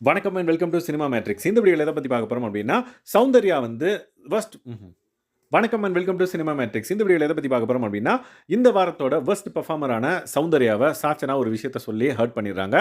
வணக்கம் and welcome to cinema matrix இந்த வீடியோவில் எதை பற்றி பார்க்க போகிறோம் அப்படின்னா சௌந்தர்யா வந்து ஃபர்ஸ்ட் வணக்கம் and welcome to cinema matrix இந்த வீடியோவில் எதை பற்றி பார்க்க போகிறோம் அப்படின்னா இந்த வாரத்தோட ஃபர்ஸ்ட் பர்ஃபார்மரான சௌந்தர்யாவை சாச்சனா ஒரு விஷயத்த சொல்லி ஹர்ட் பண்ணிடுறாங்க.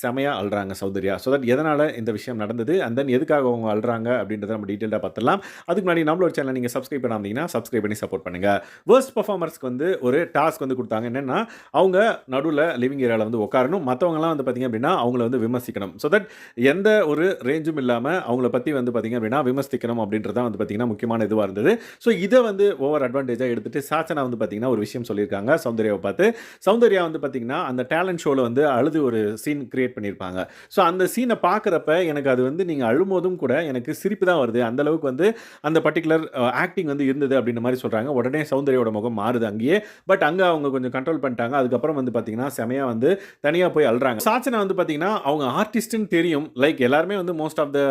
செமையாக அழுறாங்க சௌந்தர்யா. ஸோ தட் எதனால் இந்த விஷயம் நடந்தது? அண்ட் தென் எதுக்காக அவங்க அழுறாங்க அப்படின்றத நம்ம டீட்டெயிலாக பார்த்துலாம் அதுக்கு முன்னாடி நம்மளோட சேனல் நீங்கள் சப்ஸ்கிரைப் பண்ணாமீங்கன்னா சப்ஸ்கிரைப் பண்ணி சப்போர்ட் பண்ணுங்கள் ஃபர்ஸ்ட் பர்ஃபார்மர்ஸ்க்கு வந்து ஒரு டாஸ்க் வந்து கொடுத்தாங்க. என்னென்னா அவங்க நடுவில் லிவிங் ஏரியாவில் வந்து உட்காரணும். மற்றவங்கலாம் வந்து பார்த்திங்க அப்படின்னா அவங்கள வந்து விமர்சிக்கணும். ஸோ தட் எந்த ஒரு ரேஞ்சும் இல்லாமல் அவங்கள பற்றி வந்து பார்த்திங்க அப்படின்னா விமர்சிக்கணும் அப்படின்றதான் வந்து பார்த்திங்கன்னா முக்கியமான இதுவாக இருந்தது. ஸோ இதை வந்து ஓவர் அட்வான்டேஜாக எடுத்துகிட்டு சாச்சனா வந்து பார்த்திங்கன்னா ஒரு விஷயம் சொல்லியிருக்காங்க சௌந்தர்யாவை பார்த்து. சௌந்தர்யா வந்து பார்த்திங்கன்னா அந்த டேலண்ட் ஷோவில் வந்து அழுது ஒரு சீன் கிரியேட் பண்ணியிருப்பாங்க. ஸோ அந்த சீனை பார்க்குறப்ப எனக்கு அது வந்து நீங்கள் அழும்போதும் கூட எனக்கு சிரிப்பு தான் வருது. அந்தளவுக்கு வந்து அந்த பர்டிகுலர் ஆக்டிங் வந்து இருந்தது அப்படின்ற மாதிரி சொல்கிறாங்க உடனே சௌந்தர்யோட முகம் மாறுது அங்கேயே. பட் அங்கே அவங்க கொஞ்சம் கண்ட்ரோல் பண்ணிட்டாங்க. அதுக்கப்புறம் வந்து பார்த்தீங்கன்னா செமையாக வந்து தனியாக போய் அழுறாங்க. சாச்சனா வந்து பார்த்தீங்கன்னா அவங்க ஆர்டிஸ்ட்னு தெரியும். லைக் எல்லாருமே வந்து மோஸ்ட் ஆஃப் த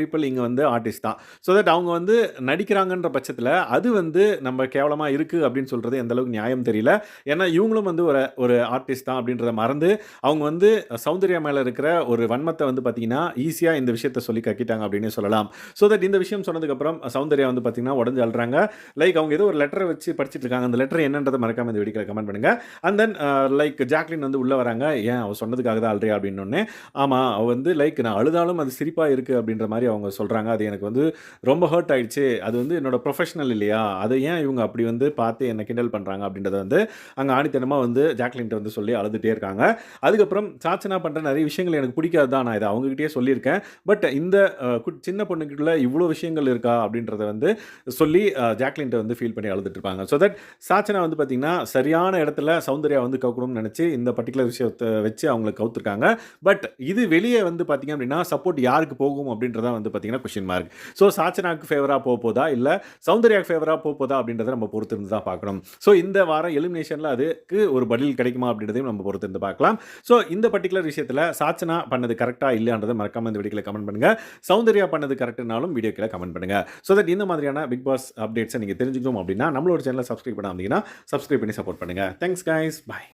பீப்புள் இங்கே வந்து ஆர்டிஸ்ட் தான். ஸோ தட் அவங்க வந்து நடிக்கிறாங்கன்ற பட்சத்தில் அது வந்து நம்ம கேவலமாக இருக்குது அப்படின்னு சொல்கிறது எந்த அளவுக்கு நியாயம் தெரியல. ஏன்னா இவங்களும் வந்து ஒரு ஒரு ஆர்டிஸ்ட் தான் அப்படின்றத மறந்து அவங்க வந்து சௌந்தர்யா மேலே இருக்கிற ஒரு வன்மத்தை வந்து பார்த்தீங்கன்னா ஈஸியாக இந்த விஷயத்தை சொல்லி கக்கிட்டாங்க அப்படின்னு சொல்லலாம். ஸோ தட் இந்த விஷயம் சொன்னதுக்கப்புறம் சௌந்தர்யா வந்து பார்த்தீங்கன்னா உடஞ்சு அழுறாங்க. லைக் அவங்க ஏதோ ஒரு லெட்டரை வச்சு படிச்சுட்டு இருக்காங்க அந்த லெட்டர் என்னன்றதை மறக்காமல் இந்த வீடியோவில் கமெண்ட் பண்ணுங்கள் அண்ட் தென் லைக் ஜாக்லின் வந்து உள்ளே வராங்க. ஏன் அவள் சொன்னதுக்காக தான் அழுறியா? அப்படின்னு ஆமாம் அவள் வந்து லைக் நான் அழுதாலும் அது சிரிப்பாக இருக்குது அப்படின்ற மாதிரி அவங்க சொல்கிறாங்க அது எனக்கு வந்து ரொம்ப ஹர்ட் ஆயிடுச்சு. அது வந்து என்னோட ப்ரொஃபஷனல் இல்லையா? அதை ஏன் இவங்க அப்படி வந்து பார்த்து என்னை கிண்டல் பண்ணுறாங்க அப்படின்றத வந்து அங்கே ஆணித்தனமாக வந்து ஜாக்லின்ட்ட வந்து சொல்லி அழுதுகிட்டே இருக்காங்க. அதுக்கப்புறம் சாச்சனா பண்ணுற நிறைய விஷயங்கள் எனக்கு பிடிக்காது தான். நான் இதை அவங்ககிட்டயே சொல்லியிருக்கேன். பட் இந்த சின்ன பொண்ணுக்குள்ள இவ்வளோ விஷயங்கள் இருக்கா அப்படின்றத வந்து சொல்லி ஜாக்லின்ட்ட வந்து ஃபீல் பண்ணி அழுதுட்டு இருப்பாங்க. ஸோ தட் சாச்சனா வந்து பார்த்திங்கன்னா சரியான இடத்துல சௌந்தர்யா வந்து கவுக்கணும்னு நினச்சி இந்த பர்டிகுலர் விஷயத்தை வச்சு அவங்கள கவுத்துருக்காங்க. பட் இது வெளியே வந்து பார்த்திங்க அப்படின்னா சப்போர்ட் யாருக்கு போகும் அப்படின்றத வந்து பார்த்திங்கன்னா கொஷின் மார்க் ஸோ சாச்சனாக்கு ஃபேவராக போக போதா? இல்லை சௌந்தர்யாக்கு ஃபேவராக போக போதா அப்படின்றத நம்ம பொறுத்து இருந்து தான் பார்க்கணும். ஸோ இந்த வாரம் எலிமினேஷனில் அதுக்கு ஒரு பதில் கிடைக்குமா அப்படின்றதையும் நம்ம பொறுத்து இருந்து பார்க்கலாம். ஸோ இந்த பர்டிகுலர் விஷயத்தில் சாச்சனா பண்ணது கரெக்டாக இல்லைன்றதை மறக்காம இந்த வீடியோவில் கமெண்ட் பண்ணுங்கள் சௌந்தர்யா பண்ணது கரெக்ட்னாலும் வீடியோக்கில் கமெண்ட் பண்ணுங்க. ஸோ தட் இந்த மாதிரியான பிக் பாஸ் அப்டேட்ஸை நீங்கள் தெரிஞ்சுக்கணும் அப்படின்னா நம்மளோட சேனலை சப்ஸ்கிரைப் பண்ணாமீங்கன்னா சப்ஸ்கிரைப் பண்ணி சப்போர்ட் பண்ணுங்க. Thanks guys bye